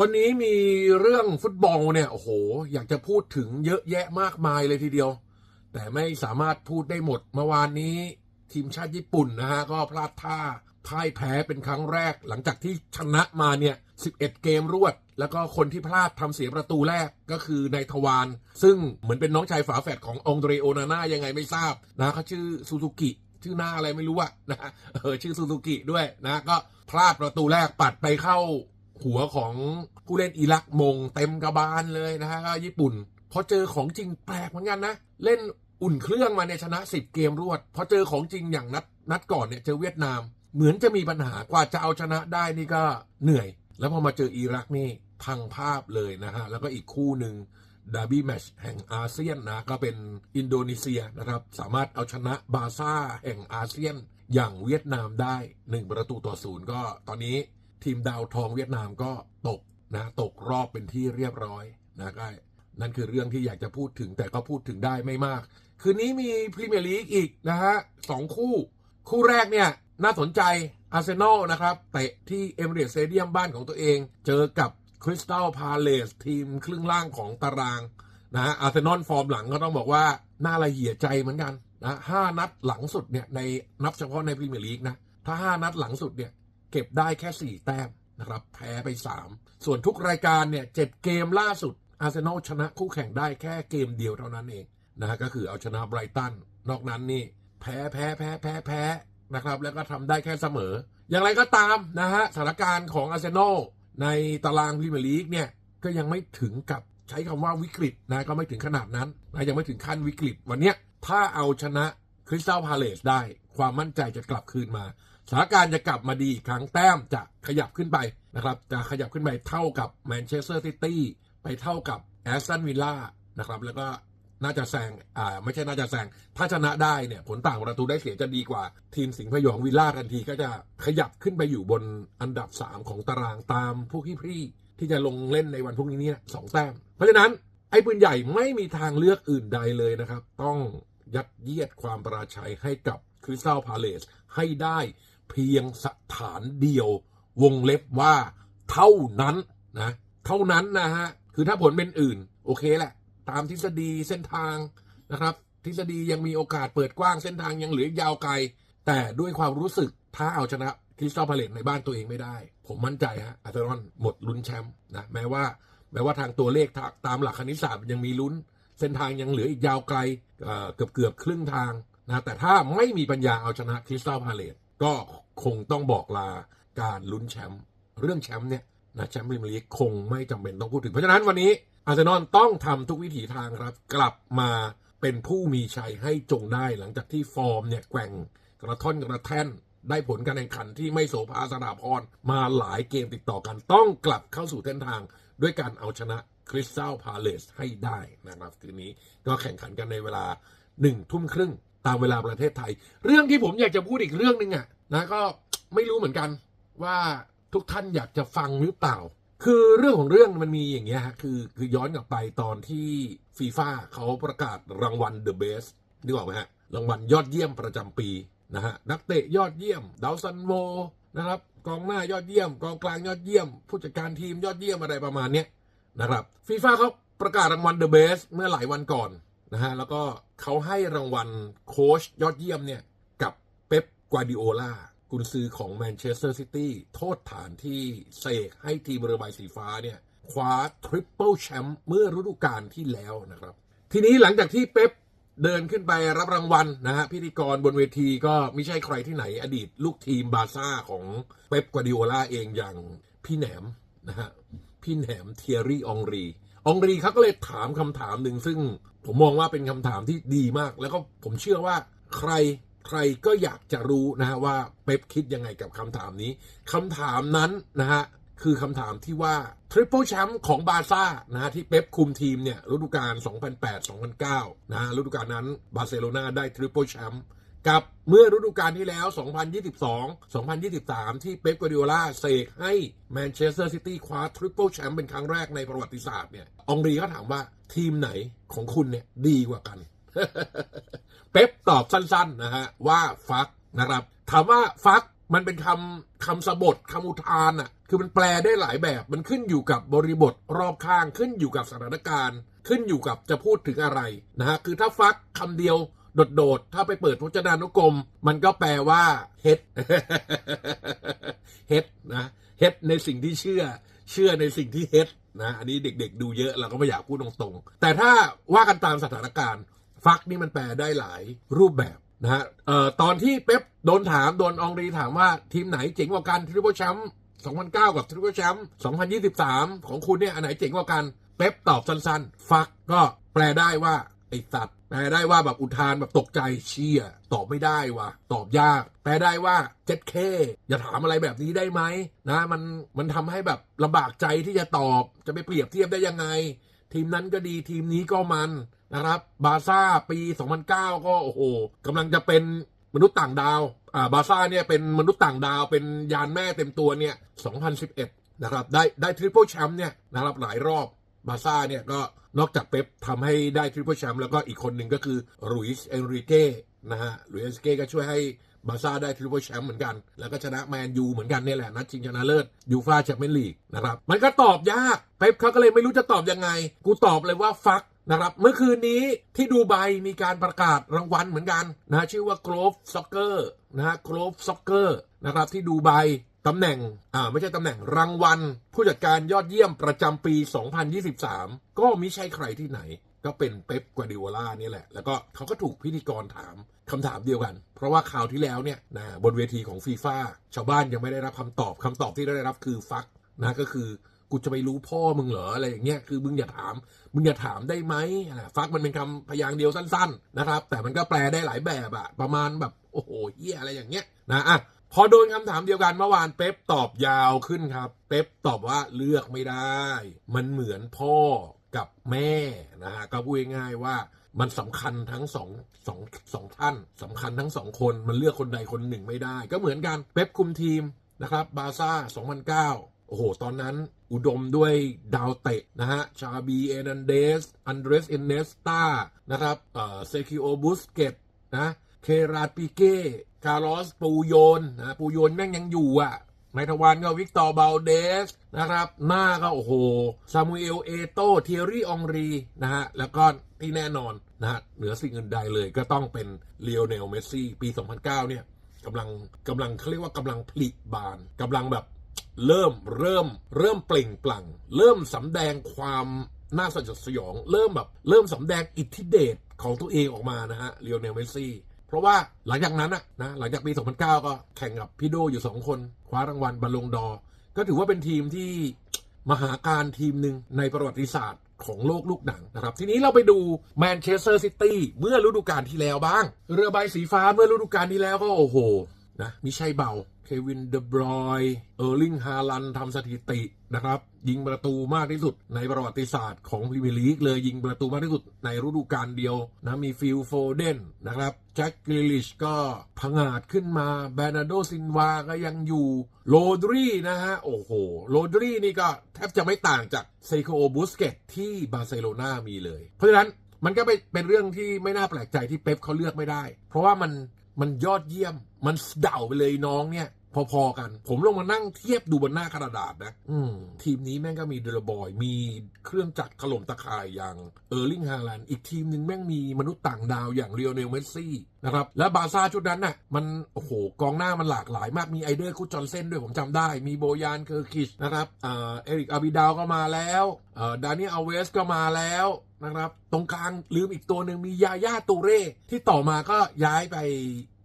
วันนี้มีเรื่องฟุตบอลเนี่ยโอ้โห อยากจะพูดถึงเยอะแยะมากมายเลยทีเดียว แต่ไม่สามารถพูดได้หมดเมื่อวานนี้ทีมชาติญี่ปุ่นนะฮะ ก็พลาดท่าพ่ายแพ้เป็นครั้งแรก หลังจากที่ชนะมาเนี่ย 11 เกมรวด แล้วก็คนที่พลาดทำเสียประตูแรกก็คือนายทวารซึ่งเหมือนเป็นน้องชายฝาแฝดขององเดรโอนาน่ายังไงไม่ทราบนะเขาชื่อซูซูกิชื่อหน้าอะไรไม่รู้อะนะเออชื่อซูซูกิด้วยนะก็พลาดประตูแรกปัดไปเข้า หัวของผู้เล่นอิรักมงเต็มกระบาลเลยนะฮะญี่ปุ่นพอเจอของจริงแปลกเหมือนกันนะ เล่นอุ่นเครื่องมาเนี่ยชนะ 10 เกมรวด พอเจอของจริงอย่างนัดนัดก่อนเนี่ยเจอเวียดนาม เหมือนจะมีปัญหากว่าจะเอาชนะได้นี่ก็เหนื่อย แล้วพอมาเจออิรักนี่พังภาพเลยนะฮะ แล้วก็อีกคู่หนึ่งดาร์บี้แมชแห่งอาเซียนนะ ก็เป็นอินโดนีเซียนะครับ สามารถเอาชนะบาซ่าแห่งอาเซียนอย่างเวียดนามได้ 1 ประตูต่อศูนย์ก็ตอนนี้ ทีมดาวทองเวียดนามก็ตกนะตกรอบเป็นที่เรียบร้อยนะก็นั่นคือเรื่องที่อยากจะพูดถึงแต่ก็พูดถึงได้ไม่มาก คืนนี้มีพรีเมียร์ลีกอีกนะฮะสองคู่ คู่แรกเนี่ยน่าสนใจอาร์เซนอลนะครับเตะที่เอมิเรตสเตเดียมบ้านของตัวเอง เจอกับคริสตัลพาเลสทีมครึ่งล่างของตารางนะอาร์เซนอลฟอร์มหลังก็ต้องบอกว่าน่าละเหี่ยใจเหมือนกันนะห้านัดหลังสุดเนี่ยในนับเฉพาะในพรีเมียร์ลีกนะถ้าห้านัดหลังสุดเนี่ย เก็บได้แค่ 4 แต้มนะครับ แพ้ไป 3 ส่วนทุกรายการเนี่ยเจ็ดเกมล่าสุดอาร์เซนอลชนะคู่แข่งได้แค่เกมเดียวเท่านั้นเองนะฮะก็คือเอาชนะไบรตันนอกนั้นนี่แพ้แพ้แพ้แพ้แพ้นะครับ แล้วก็ทำได้แค่เสมอ อย่างไรก็ตามนะฮะสถานการณ์ของอาร์เซนอลในตารางพรีเมียร์ลีกเนี่ยก็ยังไม่ถึงกับใช้คำว่าวิกฤตนะก็ไม่ถึงขนาดนั้นนะยังไม่ถึงขั้นวิกฤตวันเนี้ยถ้าเอาชนะคริสตัลพาเลสได้ ความมั่นใจจะกลับคืนมา สถานการณ์จะกลับมาดีอีกครั้งแต้มจะขยับขึ้นไปนะครับจะขยับขึ้นไปเท่ากับแมนเชสเตอร์ซิตี้ไปเท่ากับแอสตันวิลล่านะครับแล้วก็น่าจะแซงอ่าไม่ใช่น่าจะแซงถ้าชนะได้เนี่ยผลต่างประตูได้เสียจะดีกว่า ทีมสิงห์พยองวิลล่าทันทีก็จะขยับขึ้นไปอยู่บนอันดับ 3 ของตารางตามผู้พี่ๆที่จะลงเล่นในวันพรุ่งนี้เนี่ยสองแต้ม เพราะฉะนั้นไอ้ปืนใหญ่ไม่มีทางเลือกอื่นใดเลยนะครับ ต้องยัดเยียดความประชัยให้กับคริสตัลพาเลสให้ได้ เพียงสถานเดียว วงเล็บว่าเท่านั้นนะเท่านั้นนะฮะคือถ้าผลเป็นอื่น โอเคแหละ ตามทฤษฎีเส้นทางนะครับ ทฤษฎียังมีโอกาสเปิดกว้างเส้นทางยังเหลือยาวไกล แต่ด้วยความรู้สึกถ้าเอาชนะคริสตัลพาเลตในบ้านตัวเองไม่ได้ ผมมั่นใจฮะอาร์เซนอลหมดลุ้นแชมป์นะแม้ว่าแม้ว่าทางตัวเลขตามหลักคณิตศาสตร์ยังมีลุ้น เส้นทางยังเหลืออีกยาวไกลเอ่อเกือบเกือบครึ่งทางนะแต่ถ้าไม่มีปัญญาเอาชนะคริสตัลพาเลต ก็คงต้องบอกลาการลุ้นแชมป์เรื่องแชมป์เนี่ยนะแชมป์พรีเมียร์ลีกคงไม่จำเป็นต้องพูดถึง เพราะฉะนั้นวันนี้อาร์เซนอลต้องทำทุกวิถีทางครับ กลับมาเป็นผู้มีชัยให้จงได้หลังจากที่ฟอร์มเนี่ยแกว่งกระท่อนกระแท่นได้ผลการแข่งขันที่ไม่โสภาสนาพรมาหลายเกมติดต่อกันต้องกลับเข้าสู่เส้นทาง ด้วยการเอาชนะคริสตัลพาเลสให้ได้นะครับคืนนี้ก็แข่งขันกันในเวลาหนึ่งทุ่มครึ่ง ตามเวลาประเทศไทย เรื่องที่ผมอยากจะพูดอีกเรื่องหนึ่งอะนะก็ไม่รู้เหมือนกันว่าทุกท่านอยากจะฟังหรือเปล่า คือเรื่องของเรื่องมันมีอย่างเงี้ยฮะคือคือย้อนกลับไปตอนที่ฟีฟ่าเขาประกาศรางวัล The Best นึกออกไหมฮะรางวัลยอดเยี่ยมประจำปีนะฮะนักเตะยอดเยี่ยมดาวซันโวนะครับกองหน้ายอดเยี่ยม กองกลางยอดเยี่ยม ผู้จัดการทีมยอดเยี่ยมอะไรประมาณเนี้ยนะครับฟีฟ่าเขาประกาศรางวัล The Best เมื่อหลายวันก่อน นะฮะ แล้วก็เขาให้รางวัลโค้ชยอดเยี่ยมเนี่ย กับเป๊ปกวาดิโอลากุนซือของแมนเชสเตอร์ซิตี้โทษฐานที่เสกให้ทีมเรือใบสีฟ้าเนี่ย คว้าทริปเปิลแชมป์เมื่อฤดูกาลที่แล้วนะครับ ทีนี้หลังจากที่เป๊ปเดินขึ้นไปรับรางวัลนะฮะพิธีกรบนเวทีก็ไม่ใช่ใครที่ไหนอดีตลูกทีมบาซ่าของเป๊ปกวาดิโอลาเองอย่างพี่แหนมนะฮะพี่แหนมเทียรี่องรี องรีเขาก็เลยถามคำถามหนึ่งซึ่งผมมองว่าเป็นคำถามที่ดีมาก แล้วก็ผมเชื่อว่าใครใครก็อยากจะรู้นะฮะว่าเป๊ปคิดยังไงกับคำถามนี้คำถามนั้นนะฮะคือคำถามที่ว่าทริปเปิลแชมป์ของบาซ่านะฮะที่เป๊ปคุมทีมเนี่ยฤดูกาล 2008-2009 นะฮะฤดูกาลนั้นบาร์เซโลนาได้ทริปเปิลแชมป์ กับเมื่อฤดูกาลที่แล้ว 2022-2023 ที่เป๊ปกัวดิโอลาเสกให้แมนเชสเตอร์ซิตี้คว้าทริปเปิลแชมป์เป็นครั้งแรกในประวัติศาสตร์เนี่ยองรีก็ถามว่าทีมไหนของคุณเนี่ยดีกว่ากัน เป๊ปตอบสั้นๆนะฮะว่าฟักนะครับ ถามว่าฟักมันเป็นคำคำสบทคำอุทานอะคือมันแปลได้หลายแบบมันขึ้นอยู่กับบริบทรอบข้างขึ้นอยู่กับสถานการณ์ ขึ้นอยู่กับจะพูดถึงอะไรนะฮะคือถ้าฟักคำเดียว โดดๆ ถ้าไปเปิดพจนานุกรม มันก็แปลว่าเฮ็ดเฮ็ดนะเฮ็ดในสิ่งที่เชื่อ เชื่อในสิ่งที่เฮ็ดนะอันนี้เด็กๆ ดูเยอะเราก็ไม่อยากพูดตรงๆ แต่ถ้าว่ากันตามสถานการณ์ ฟักนี่มันแปลได้หลายรูปแบบนะฮะตอนที่เป๊ปโดนถาม โดนองรีถามว่าทีมไหนเจ๋งกว่ากันทริปเปิลแชมป์2009 กับทริปเปิลแชมป์2023 ของคุณเนี่ยอันไหนเจ๋งกว่ากัน เป๊ปตอบสั้นๆ ฟักก็แปลได้ว่าไอ้สัตว แปลได้ว่าแบบอุทานแบบตกใจเชี่ยตอบไม่ได้วะตอบยาก แปลได้ว่าเจ็ดเคอย่าถามอะไรแบบนี้ได้ไหมนะมันมันทำให้แบบลำบากใจที่จะตอบจะไปเปรียบเทียบได้ยังไง ทีมนั้นก็ดีทีมนี้ก็มันนะครับ บาซ่าปี 2009 ก็โอ้โหกำลังจะเป็นมนุษย์ต่างดาวอ่าบาซ่าเนี่ยเป็นมนุษย์ต่างดาวเป็นยานแม่เต็มตัวเนี่ย 2011 นะครับได้ได้ทริปเปิลแชมป์เนี่ยนะครับหลายรอบ บาซ่าเนี่ยก็นอกจากเป๊ปทำให้ได้ทริปเปิลแชมป์แล้วก็อีกคนหนึ่งก็คือลุยส์เอนริเก้นะฮะลุยส์เอนริเก้ก็ช่วยให้บาซ่าได้ทริปเปิลแชมป์เหมือนกัน แล้วก็ชนะแมนยูเหมือนกันนี่แหละนัดชิงชนะเลิศยูฟ่าแชมเปี้ยนลีกนะครับมันก็ตอบยากเป๊ปเขาก็เลยไม่รู้จะตอบยังไง กูตอบเลยว่าฟักนะครับเมื่อคืนนี้ที่ดูไบมีการประกาศรางวัลเหมือนกันนะชื่อว่า Grove Soccer นะฮะ Grove Soccer นะครับที่ดูไบ ตำแหน่ง อ่า ไม่ใช่ตำแหน่ง รางวัล ผู้จัดการยอดเยี่ยมประจำปี 2023 ก็มิใช่ใครที่ไหน ก็เป็นเป๊ปกวาดิโอลานี่แหละ แล้วก็เขาก็ถูกพิธีกรถามคำถามเดียวกัน เพราะว่าคราวที่แล้วเนี่ยนะบนเวทีของฟีฟ่าชาวบ้านยังไม่ได้รับคำตอบคำตอบที่ได้รับคือฟักนะก็คือกูจะไปรู้พ่อมึงเหรออะไรอย่างเงี้ยคือมึงอย่าถาม มึงอย่าถามได้ไหมอะฟักมันเป็นคำพยางค์เดียวสั้น ๆ นะครับ แต่มันก็แปลได้หลายแบบอะประมาณแบบโอ้โหเฮียอะไรอย่างเงี้ยนะอะ พอโดนคำถามเดียวกันเมื่อวานเป๊ปตอบยาวขึ้นครับ เป๊ปตอบว่าเลือกไม่ได้ มันเหมือนพ่อกับแม่นะฮะก็พูดง่ายๆว่ามันสำคัญทั้งสองสองสองท่านสำคัญทั้งสองคนมันเลือกคนใดคนหนึ่งไม่ได้ ก็เหมือนกันเป๊ปคุมทีมนะครับบาซ่า2009 โอ้โห ตอนนั้นอุดมด้วยดาวเตะนะฮะ ชาบีเอนันเดส อันเดรสเอเนสตานะครับเอ่อเซคิโอบุสเกตนะ เคราปิเก้คาร์ลอสปูโยนนะปูโยนแม่งยังอยู่อะในทวารก็วิกตอร์เบาลเดสนะครับ หน้าก็โอ้โห ซามูเอลเอโตเทียรี่องรีนะฮะ แล้วก็ที่แน่นอนนะฮะ เหนือสิ่งอื่นใดเลยก็ต้องเป็นเลโอเนลเมสซี่ ปี 2009 เนี่ยกำลังกำลังเขาเรียกว่ากำลังผลิบานกำลังแบบเริ่มเริ่มเริ่มเปล่งปลั่ง เริ่มสำแดงความน่าสยดสยอง เริ่มแบบเริ่มสำแดงอิทธิเดชของตัวเองออกมานะฮะเลโอเนลเมสซี่ ราะว่าหลังจากนั้นอะนะหลังจากปี 2009 ก็แข่งกับพี่โดอยู่ 2 คนคว้ารางวัลบอลลงดอ ก็ถือว่าเป็นทีมที่มหาการทีมหนึ่งในประวัติศาสตร์ของโลกลูกหนังนะครับ ทีนี้เราไปดูแมนเชสเตอร์ซิตี้เมื่อฤดูกาลที่แล้วบ้าง เรือใบสีฟ้าเมื่อฤดูกาลที่แล้วก็โอ้โหนะมิใช่เบา เควินเดบรอยเออร์ลิงฮาลันทำสถิติ นะครับ ยิงประตูมากที่สุดในประวัติศาสตร์ของพรีเมียร์ลีกเลยยิงประตูมากที่สุดในฤดูกาลเดียวนะมีฟิลโฟเดนนะครับแจ็คกริลิชก็ผงาดขึ้นมาแบรนาโดซินวาก็ยังอยู่โรดรีนะฮะ โอ้โหโรดรีนี่ก็แทบจะไม่ต่างจากเซโคโอบุสเกตที่บาร์เซโลนามีเลย เพราะฉะนั้นมันก็เป็นเรื่องที่ไม่น่าแปลกใจที่เป๊ปเขาเลือกไม่ได้ เพราะว่ามันมันยอดเยี่ยม มันเด่าไปเลยน้องเนี่ย พอๆกัน ผมลงมานั่งเทียบดูบนหน้ากระดาษนะ อืทีมนี้แม่งก็มีเดลบอย มีเครื่องจักรถล่มตะข่ายอย่างเออร์ลิงฮาแลันอีกทีมหนึ่งแม่งมีมนุษย์ต่างดาวอย่างเรียวเนลเมสซี่นะครับและบาร์ซ่าชุดนั้นน่ะมันโอ้โหกองหน้ามันหลากหลายมากมีไอเดอร์คุดจอนเซนด้วยผมจำได้ มีโบยานเคอร์คิชนะครับเอ่อเอริกอาบิดาวก็มาแล้วอ่อดานิเอลเวสก็มาแล้วนะครับ ตรงกลางลืมอีกตัวหนึ่งมียาย่าตูเร่ที่ต่อมาก็ย้ายไป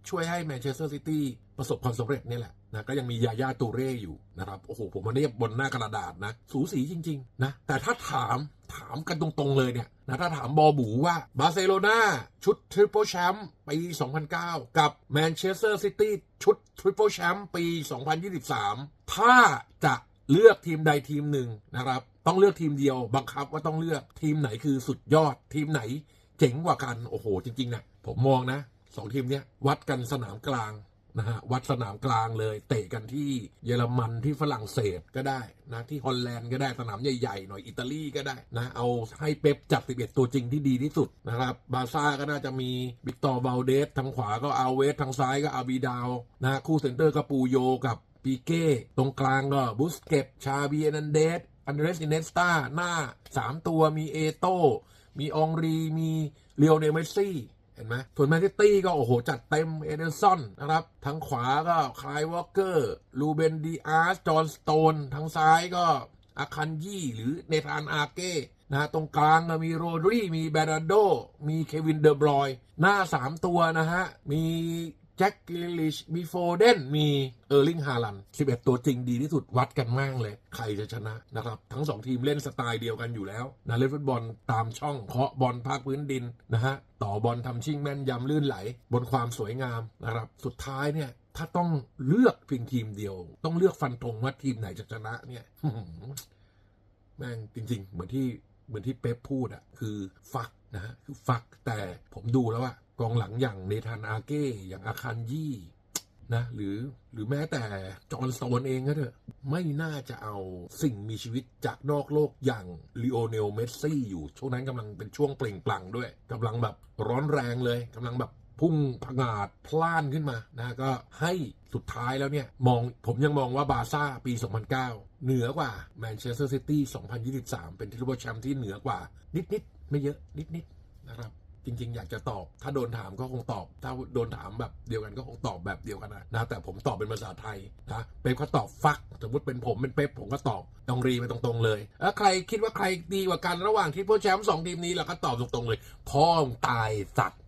ช่วยให้แมนเชสเตอร์ซิตี้ประสบความสำเร็จนี่แหละนะก็ยังมียาย่าตูเร่อยู่นะครับโอ้โหผมมาเรียบบนหน้ากระดาษนะ สูสีจริงๆนะแต่ถ้าถามถามกันตรงๆเลยเนี่ยนะถ้าถามบอบูว่าบาร์เซโลนาชุดทริปเปิลแชมป์ปี 2009 กับแมนเชสเตอร์ซิตี้ชุดทริปเปิลแชมป์ปี 2023 ถ้าจะเลือกทีมใดทีมหนึ่งนะครับ ต้องเลือกทีมเดียวบังคับว่าต้องเลือกทีมไหนคือสุดยอดทีมไหนเจ๋งกว่ากันโอ้โหจริงๆนะผมมองนะ สองทีมเนี้ยวัดกันสนามกลางนะฮะวัดสนามกลางเลยเตะกันที่เยอรมันที่ฝรั่งเศสก็ได้นะที่ฮอลแลนด์ก็ได้สนามใหญ่ๆหน่อยอิตาลีก็ได้นะเอาให้เป๊ปจับ 11 ตัวจริงที่ดีที่สุดนะครับบาซ่าก็น่าจะมีบิกตอร์บาลเดสทางขวาก็อาเวสทางซ้ายก็อาบีดาวนะคู่เซนเตอร์ก็ปูโยกับปีเก้ตรงกลางก็บุสเก็ตชาบีเอนันเดสอันเดรสอินเนสตาหน้า 3 ตัวมีเอโตมีองรีมีเลียวเนลเมซี่ ห็นไหมส่วนแมนซิตี้ก็โอ้โห จัดเต็มเอเดนสันนะครับ ทั้งขวาก็คลายวอลเกอร์ลูเบนดีอาร์สจอห์นสโตนทั้งซ้ายก็อาคันยี่หรือเนธานอาเก้นะฮะตรงกลางก็มีโรดรีมีแบร์โด มีเควินเดอบรอย หน้า 3 ตัวนะฮะ มี แจ็คกิลิชมีโฟเดนมีเออร์ลิงฮาลัน11 ตัวจริงดีที่สุดวัดกันมากเลย ใครจะชนะนะครับ ทั้ง 2 ทีมเล่นสไตล์เดียวกันอยู่แล้วนะเล่นฟุตบอลตามช่องเคาะบอลภาคพื้นดินนะฮะ ต่อบอลทำชิ่งแม่นยำลื่นไหล บนความสวยงามนะครับ สุดท้ายเนี่ยถ้าต้องเลือกเพียงทีมเดียว ต้องเลือกฟันธงว่าทีมไหนจะชนะเนี่ยแม่งจริง ๆ เหมือนที่เหมือนที่เป๊ปพูดอะคือฟัก นะฮะคือฟักแต่ผมดูแล้วอะกองหลังอย่างเนธานอาเก้อย่างอาคันยี่นะหรือหรือแม้แต่จอห์นสโตนเองก็เถอะไม่น่าจะเอาสิ่งมีชีวิตจากนอกโลกอย่างลีโอเนลเมสซี่อยู่ ช่วงนั้นกำลังเป็นช่วงเปล่งปลั่งด้วยกำลังแบบร้อนแรงเลยกำลังแบบพุ่งผงาดพล่านขึ้นมานะก็ให้สุดท้ายแล้วเนี่ย มองผมยังมองว่าบาซ่าปี 2009 เหนือกว่าแมนเชสเตอร์ซิตี้2023 เป็นทริปเปิลแชมป์ที่เหนือกว่านิดๆ ไม่เยอะนิดๆนะครับจริง ๆ อยากจะตอบ ถ้าโดนถามก็คงตอบ ถ้าโดนถามแบบเดียวกันก็คงตอบแบบเดียวกันนะนะแต่ผมตอบเป็นภาษาไทยนะเป๊ปก็ตอบฟัก สมมติเป็นผมเป็นเป๊ปผมก็ตอบตรงรีไปตรงๆเลยแล้วใครคิดว่าใครดีกว่ากันระหว่างที่พวกแชมป์สองทีมนี้เราก็ตอบตรงๆเลย พ่อตายสัตว์